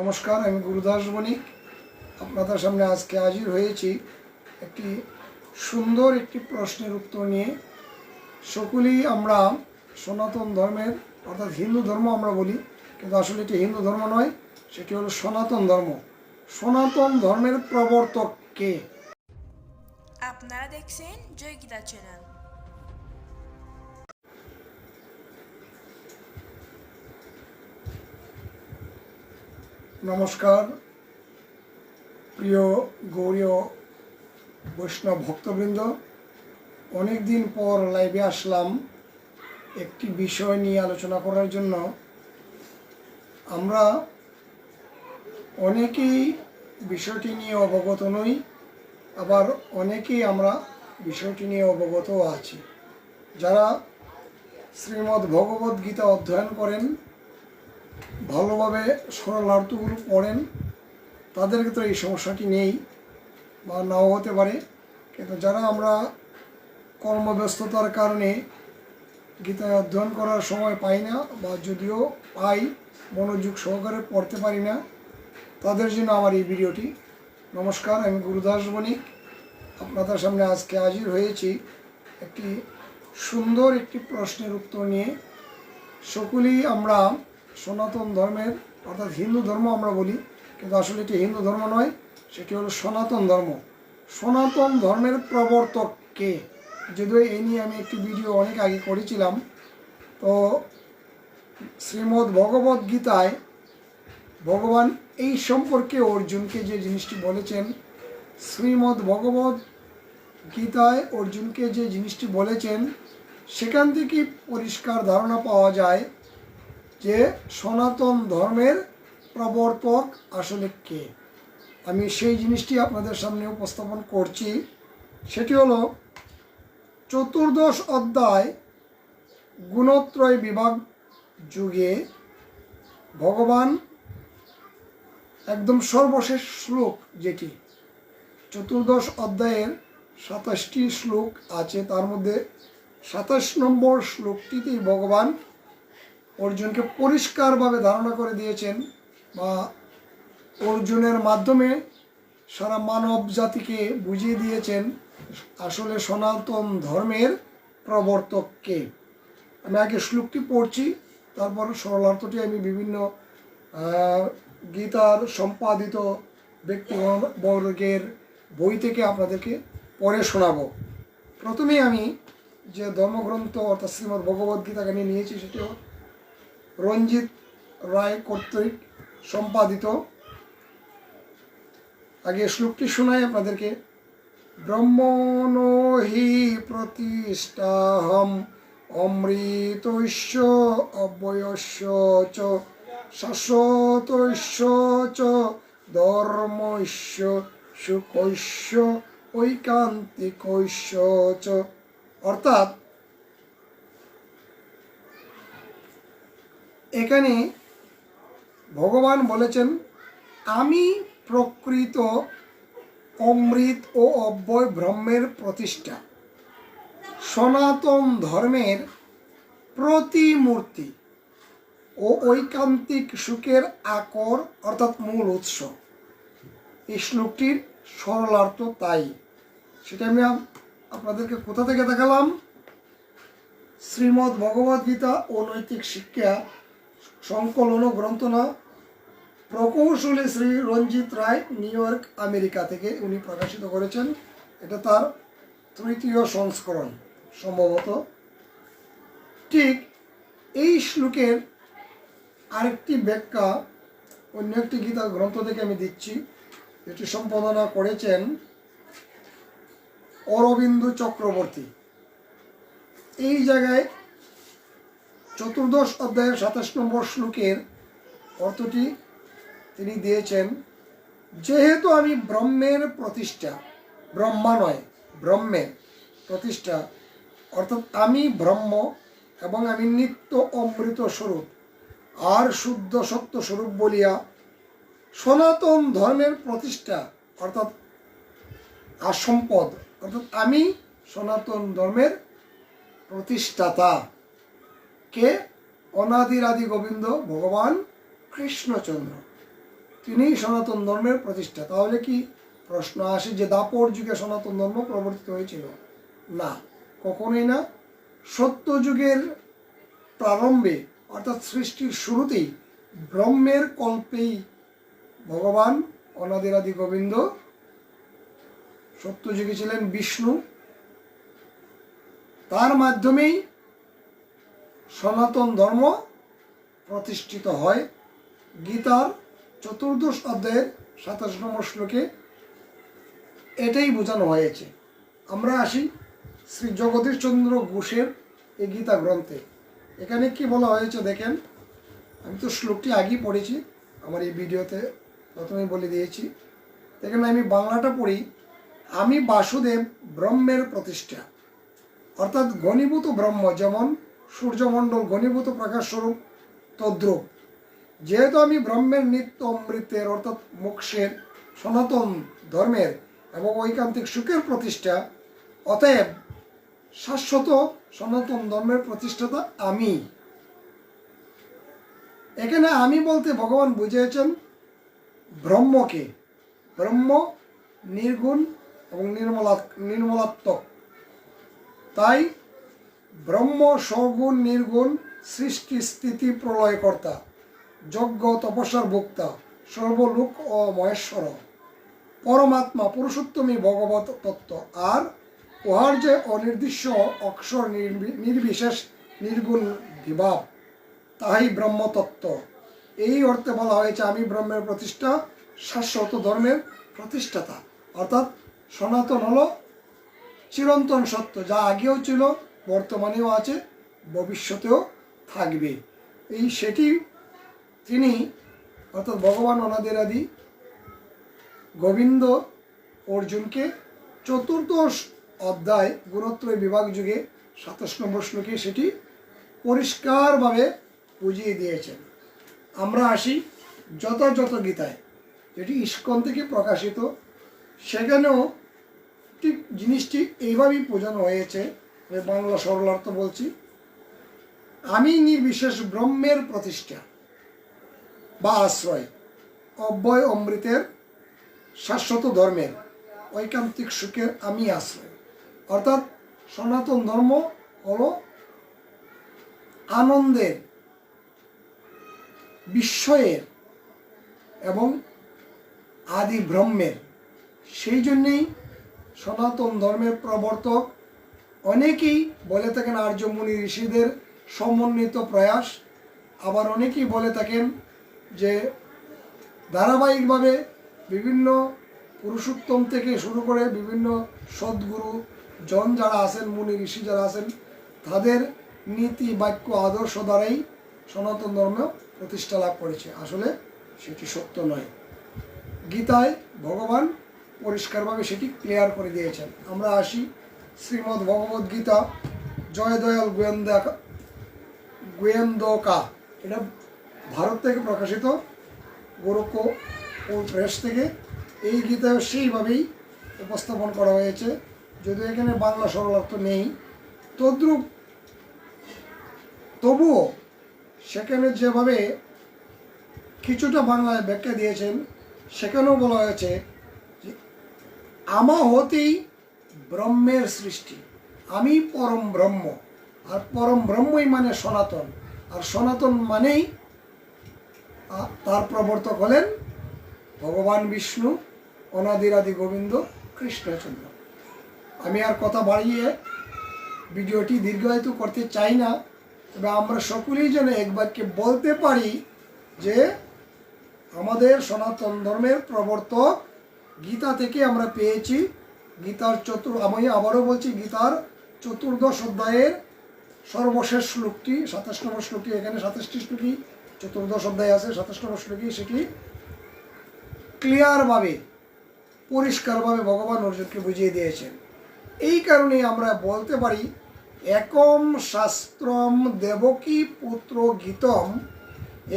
নমস্কার, আমি গুরুদাস বণিক। আপনাদের সামনে আজকে হাজির হয়েছি একটি সুন্দর একটি প্রশ্নের উত্তর নিয়ে। সকলেই আমরা সনাতন ধর্মের, অর্থাৎ হিন্দু ধর্ম আমরা বলি, কিন্তু আসলে এটি হিন্দু ধর্ম নয়, সেটি হলো সনাতন ধর্ম। সনাতন ধর্মের প্রবর্তক কে? আপনারা দেখছেন জয় গীতা চ্যানেল। নমস্কার। প্রিয় গৌরীয় বৈষ্ণব ভক্তবৃন্দ অনেক দিন পর লাইভে আসলাম একটি বিষয় নিয়ে আলোচনা করার জন্য। আমরা অনেকেই বিষয়টি নিয়ে অবগত নই, আবার অনেকেই আমরা বিষয়টি নিয়ে অবগতও আছি। যারা শ্রীমদ্ ভগবদ্গীতা অধ্যয়ন করেন ভালোভাবে সরলার্থগুলো পড়েন। তাদের ক্ষেত্রে এই সমস্যাটি নেই বা নাও হতে পারে। কিন্তু যারা আমরা কর্মব্যস্ততার কারণে গীতায় অধ্যয়ন করার সময় পাই না বা যদিও পাই, মনোযোগ সহকারে পড়তে পারি না, তাদের জন্য আমার এই ভিডিওটি। নমস্কার, আমি গুরুদাস বণিক। আপনাদের সামনে আজকে হাজির হয়েছি একটি সুন্দর একটি প্রশ্নের উত্তর নিয়ে। সকলেই আমরা সনাতন ধর্মের, অর্থাৎ হিন্দু ধর্ম আমরা বলি, কিন্তু আসলে এটি হিন্দু ধর্ম নয়, সেটি হলো সনাতন ধর্ম। সনাতন ধর্মের প্রবর্তক কে? যদিও এই নিয়ে আমি একটি ভিডিও অনেক আগে করেছিলাম। তো শ্রীমদ্ ভগবদ্ গীতায় ভগবান এই সম্পর্কে অর্জুনকে যে জিনিসটি বলেছেন, শ্রীমদ্ ভগবদ্ গীতায় অর্জুনকে যে জিনিসটি বলেছেন, সেখান থেকে পরিষ্কার ধারণা পাওয়া যায় যে সনাতন ধর্মের প্রবর্তক আসলে কে? আমি সেই জিনিসটি আপনাদের সামনে উপস্থাপন করছি। সেটি হলো, চতুর্দশ অধ্যায়, গুণত্রয় বিভাগ যুগে ভগবান একদম সর্বশেষ শ্লোক যেটি, চতুর্দশ অধ্যায়ের সাতাশটি শ্লোক আছে, তার মধ্যে সাতাশ নম্বর শ্লোকটিতেই ভগবান অর্জুনকে পরিষ্কারভাবে ধারণা করে দিয়েছেন বা অর্জুনের মাধ্যমে সারা মানব জাতিকে বুঝিয়ে দিয়েছেন আসলে সনাতন ধর্মের প্রবর্তককে। আমি আগে শ্লোকটি পড়ছি, তারপর সরলার্থটি আমি বিভিন্ন গীতার সম্পাদিত ব্যক্তিবর্গের বই থেকে আপনাদেরকে পড়ে শোনাবো। প্রথমেই আমি যে ধর্মগ্রন্থ অর্থাৎ শ্রীমদ্ ভগবদ্গীতাকে আমি নিয়েছি সেটিও রঞ্জিত রায় কর্তৃক সম্পাদিত। আগে শ্লোকটি শোনাই আপনাদেরকে। ব্রহ্মণো প্রতিষ্ঠাহম অমৃতস্য অব্যয়স্য চ চ ধর্মস্য সুখস্য ঐকান্তিকস্য চ। অর্থাৎ এখানে ভগবান বলেছেন, আমি প্রকৃত অমৃত ও অব্যয় ব্রহ্মের প্রতিষ্ঠা। সনাতন ধর্মের প্রতিমূর্তি ও ঐকান্তিক সুখের আকর অর্থাৎ মূল উৎস। এই শ্লোকটির সরলার্থ তাই। সেটা আমি আপ- আপনাদেরকে কোথা থেকে দেখালাম? শ্রীমদ্ ভগবদ গীতা ও নৈতিক শিক্ষা সংকলন গ্রন্থনা প্রকৌশলী Shri Ranjit Roy, New York, America থেকে উনি প্রকাশিত করেছেন। এটা তার তৃতীয় সংস্করণ, সম্ভবত। ঠিক এই শ্লোকের আরেকটি ব্যাখ্যা, অন্য একটি গীতা গ্রন্থ থেকে আমি দিচ্ছি এটি সম্পাদনা করেছেন অরবিন্দু চক্রবর্তী। এই জায়গায় চতুর্দশ অধ্যায়ের সাতাশ নম্বর শ্লোকের অর্থটি তিনি দিয়েছেন, যেহেতু আমি ব্রহ্মের প্রতিষ্ঠা, ব্রহ্মা নয়, ব্রহ্মের প্রতিষ্ঠা, অর্থাৎ আমি ব্রহ্ম এবং আমি নিত্য অমৃত স্বরূপ, আর শুদ্ধ সত্য স্বরূপ বলিয়া সনাতন ধর্মের প্রতিষ্ঠা, অর্থাৎ আসম্পদ অর্থাৎ আমি সনাতন ধর্মের প্রতিষ্ঠাতা। কে? অনাদির আদি গোবিন্দ, ভগবান কৃষ্ণচন্দ্র। তিনিই সনাতন ধর্মের প্রতিষ্ঠা। তাহলে কি প্রশ্ন আসে যে দাপর যুগে সনাতন ধর্ম প্রবর্তিত হয়েছিল? না, কখনোই না। সত্য যুগের প্রারম্ভে, অর্থাৎ সৃষ্টির শুরুতেই ব্রহ্মের কল্পেই ভগবান অনাদিরাদি গোবিন্দ, সত্য যুগে ছিলেন বিষ্ণু। তার মাধ্যমেই সনাতন ধর্ম প্রতিষ্ঠিত হয়। গীতার চতুর্দশ অধ্যায়ের সাতাশ নম্বর শ্লোকে এটাই বোঝানো হয়েছে। আমরা আসি শ্রী জগদীশচন্দ্র ঘোষের এই গীতা গ্রন্থে। এখানে কি বলা হয়েছে দেখেন, আমি তো শ্লোকটি আগেই পড়েছি, আমার এই ভিডিওতে প্রথমেই বলে দিয়েছি। এখানে আমি বাংলাটা পড়ি, আমি বাসুদেব ব্রহ্মের প্রতিষ্ঠা। অর্থাৎ ঘনীভূত ব্রহ্ম যেমন সূর্যমণ্ডল ঘনীভূত প্রকাশ স্বরূপ তদ্রুপ। যেহেতু আমি ব্রহ্মের নিত্য অমৃতের অর্থাৎ মোক্ষের সনাতন ধর্মের এবং ঐকান্তিক সুখের প্রতিষ্ঠা, অতএব শাশ্বত সনাতন ধর্মের প্রতিষ্ঠাতা আমি। এখানে আমি বলতে ভগবান বুঝিয়েছেন ব্রহ্মকে। ব্রহ্ম, নির্গুণ এবং নির্মলা নির্মলাত্মক। তাই ব্রহ্ম, সগুণ, নির্গুণ, সৃষ্টি, স্থিতি, প্রলয়কর্তা, যজ্ঞ, তপস্যার ভোক্তা, সর্বলোক ও মহেশ্বর। পরমাত্মা পুরুষোত্তমী ভগবত তত্ত্ব। আর উহার যে অনির্দিষ্ট অক্ষর নির্বি- নির্বিশেষ, নির্গুণ বিভাব, তাহাই ব্রহ্মতত্ত্ব। এই অর্থে বলা হয়েছে, আমি ব্রহ্মের প্রতিষ্ঠা, শাশ্বত ধর্মের প্রতিষ্ঠাতা। অর্থাৎ সনাতন হলো চিরন্তন সত্য, যা আগেও ছিল বর্তমানেও আছে, ভবিষ্যতেও থাকবে। এই সেটি তিনি অর্থাৎ ভগবান অনাদিরাদি গোবিন্দ অর্জুনকে চতুর্দশ অধ্যায় গুণত্রয় বিভাগ যুগে সাতাশ নম্বর শ্লোকে সেটি পরিষ্কারভাবে বুঝিয়ে দিয়েছেন। আমরা আসি যথাযথ গীতায়, যেটি ইস্কন থেকে প্রকাশিত। সেখানেও ঠিক জিনিসটি এইভাবেই বোঝানো হয়েছে বাংলা সরলার্থ বলছি। আমি নির্বিশেষ ব্রহ্মের প্রতিষ্ঠা বা আশ্রয়, অব্যয় অমৃতের শাশ্বত ধর্মের, ঐকান্তিক সুখের আমি আশ্রয়। অর্থাৎ সনাতন ধর্ম হল আনন্দের, বিস্ময়ের এবং আদি ব্রহ্মের। সেই জন্যেই সনাতন ধর্মের প্রবর্তক অনেকেই বলে থাকেন আর্য মুনি ঋষিদের সমন্বিত প্রয়াস। আবার অনেকেই বলে থাকেন যে ধারাবাহিকভাবে বিভিন্ন পুরুষোত্তম থেকে শুরু করে বিভিন্ন সদ্গুরু, জন যারা আছেন, মুনি ঋষি যারা আছেন, তাদের নীতি, বাক্য, আদর্শ দ্বারাই সনাতন ধর্ম প্রতিষ্ঠা লাভ করেছে। আসলে সেটি সত্য নয়। গীতায় ভগবান পরিষ্কারভাবে সেটি ক্লিয়ার করে দিয়েছেন। আমরা আসি শ্রীমদ্ ভগবদ গীতা, জয় দয়াল গোয়েন্দা গোয়েন্দকা এটা ভারত থেকে প্রকাশিত, গোরক্ষ ও প্রেস থেকে। এই গীতা সেইভাবেই উপস্থাপন করা হয়েছে। যদিও এখানে বাংলা সরলার্থ নেই। তদ্রুপ তবুও সেখানে যেভাবে কিছুটা বাংলায় ব্যাখ্যা দিয়েছেন, সেখানেও বলা হয়েছে আমা হতেই ব্রহ্মের সৃষ্টি। আমি পরম ব্রহ্ম, আর পরম ব্রহ্মই মানে সনাতন, আর সনাতন মানেই তার প্রবর্তক হলেন ভগবান বিষ্ণু, অনাদিরাদি গোবিন্দ, কৃষ্ণচন্দ্র। আমি আর কথা বাড়িয়ে ভিডিওটি দীর্ঘায়িত করতে চাই না, তবে আমরা সকলেই যেন এক বাক্যে বলতে পারি যে আমাদের সনাতন ধর্মের প্রবর্তক গীতা থেকে আমরা পেয়েছি। গীতার চতুর, আমি আবারও বলছি, গীতার চতুর্দশ অধ্যায়ের সর্বশেষ শ্লোকটি, সাতাশ নম্বর শ্লোকটি, এখানে সাতাশটি শ্লোকই, চতুর্দশ অধ্যায় আছে, সাতাশ নম্বর শ্লোকই, সেটি ক্লিয়ারভাবে, পরিষ্কারভাবে ভগবান অর্জুনকে বুঝিয়ে দিয়েছেন। এই কারণে আমরা বলতে পারি, একম শাস্ত্রম দেবকী পুত্র গীতম,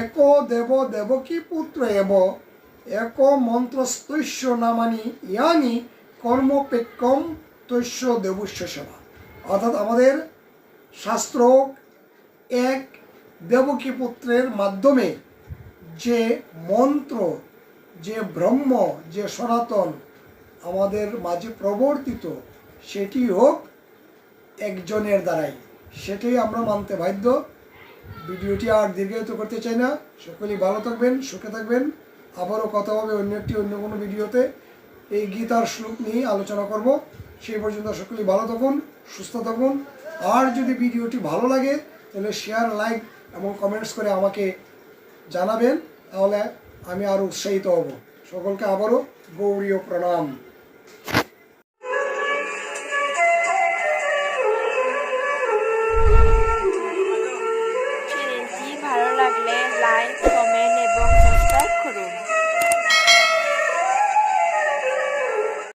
এক দেব দেবকী পুত্র এব, এক মন্ত্রস্তৈশ্য নামানি, ইয়ানি কর্মপেক্ষম তৈশ্য দেবস্য সেবা। অর্থাৎ আমাদের শাস্ত্র এক দেবকী পুত্রের মাধ্যমে যে মন্ত্র, যে ব্রহ্ম, যে সনাতন আমাদের মাঝে প্রবর্তিত, সেটি হোক একজনের দ্বারাই। সেটাই আমরা মানতে বাধ্য। ভিডিওটি আর দীর্ঘায়িত করতে চাই না। সকলেই ভালো থাকবেন, সুখে থাকবেন। আবারও কথা হবে অন্য একটি, অন্য কোনো ভিডিওতে। এই গীতার শ্লোক নিয়ে আলোচনা করব। সেই পর্যন্ত সকলেই ভালো থাকুন, সুস্থ থাকুন। আর যদি ভিডিওটি ভালো লাগে, তাহলে শেয়ার লাইক এবং কমেন্টস করে আমাকে জানাবেন। তাহলে আমি আরও উৎসাহিত হব। সকলকে আবারও গৌরীয় প্রণাম।